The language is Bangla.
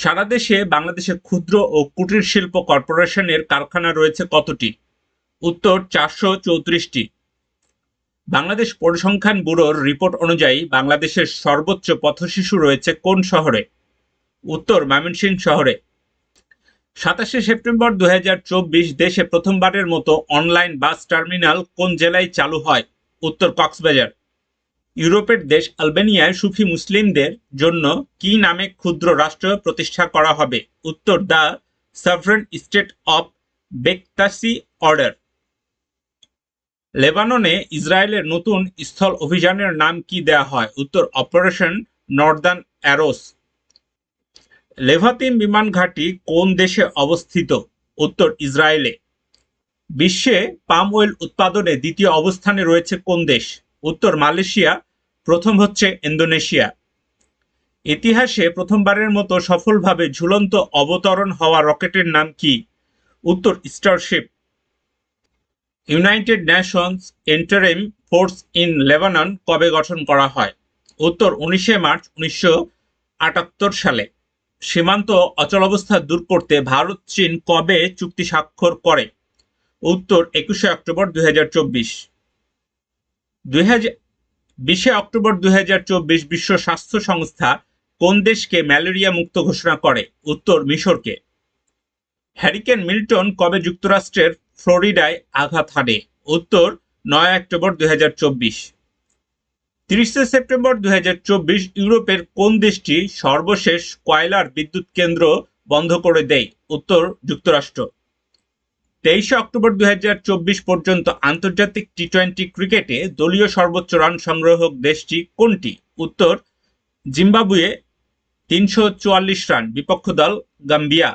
সারা দেশে বাংলাদেশের ক্ষুদ্র ও কুটির শিল্প কর্পোরেশনের কারখানা রয়েছে কতটি? উত্তর, চারশো চৌত্রিশটি। বাংলাদেশ পরিসংখ্যান ব্যুরোর রিপোর্ট অনুযায়ী বাংলাদেশের সর্বোচ্চ পথশিশু রয়েছে কোন শহরে? উত্তর, ময়মনসিংহ শহরে। সাতাশে সেপ্টেম্বর দু হাজার চব্বিশ দেশে প্রথমবারের মতো অনলাইন বাস টার্মিনাল কোন জেলায় চালু হয়? উত্তর, কক্সবাজার। ইউরোপের দেশ আলবেনিয়ায় সুফি মুসলিমদের জন্য কি নামে ক্ষুদ্র রাষ্ট্র প্রতিষ্ঠা করা হবে? উত্তর, the sovereign state of Bektashi order. লেবাননে ইসরায়েলের নতুন স্থল অভিযানের নাম কি দেয়া হয়? উত্তর, অপারেশন নর্দার্ন অ্যারোস। লেভাতিম বিমান ঘাঁটি কোন দেশে অবস্থিত? উত্তর, ইসরায়েলে। বিশ্বে পাম অয়েল উৎপাদনে দ্বিতীয় অবস্থানে রয়েছে কোন দেশ? উত্তর মালয়েশিয়া, প্রথম হচ্ছে ইন্দোনেশিয়া। ইতিহাসে প্রথমবারের মতো সফলভাবে ঝুলন্ত অবতরণ হওয়া রকেটের নাম কি? উত্তর, Starship. United Nations interim force in Lebanon কবে গঠন করা হয়? উত্তর, উনিশে মার্চ উনিশশো আটাত্তর সালে। সীমান্ত অচলাবস্থা দূর করতে ভারত, চীন কবে চুক্তি স্বাক্ষর করে? উত্তর, একুশে অক্টোবর দুই দুই বিশে অক্টোবর দুই বিশ্ব স্বাস্থ্য সংস্থা কোন দেশকে ম্যালেরিয়া মুক্ত ঘোষণা করে? উত্তর, মিশরকে। হ্যারিকেন মিল্টন কবে যুক্তরাষ্ট্রের ফ্লোরিডায় আঘাত হানে? উত্তর, নয় অক্টোবর দুই চব্বিশ। তিরিশে সেপ্টেম্বর দুই ইউরোপের কোন দেশটি সর্বশেষ কয়লার বিদ্যুৎ কেন্দ্র বন্ধ করে দেয়? উত্তর, যুক্তরাষ্ট্র। তেইশে অক্টোবর দুই পর্যন্ত আন্তর্জাতিক টি টোয়েন্টি ক্রিকেটে দলীয় সর্বোচ্চ রান সংগ্রাহক দেশটি কোনটি? উত্তর, জিম্বাবুয়ে তিনশো চুয়াল্লিশ রান, বিপক্ষ দল গাম্বিয়া।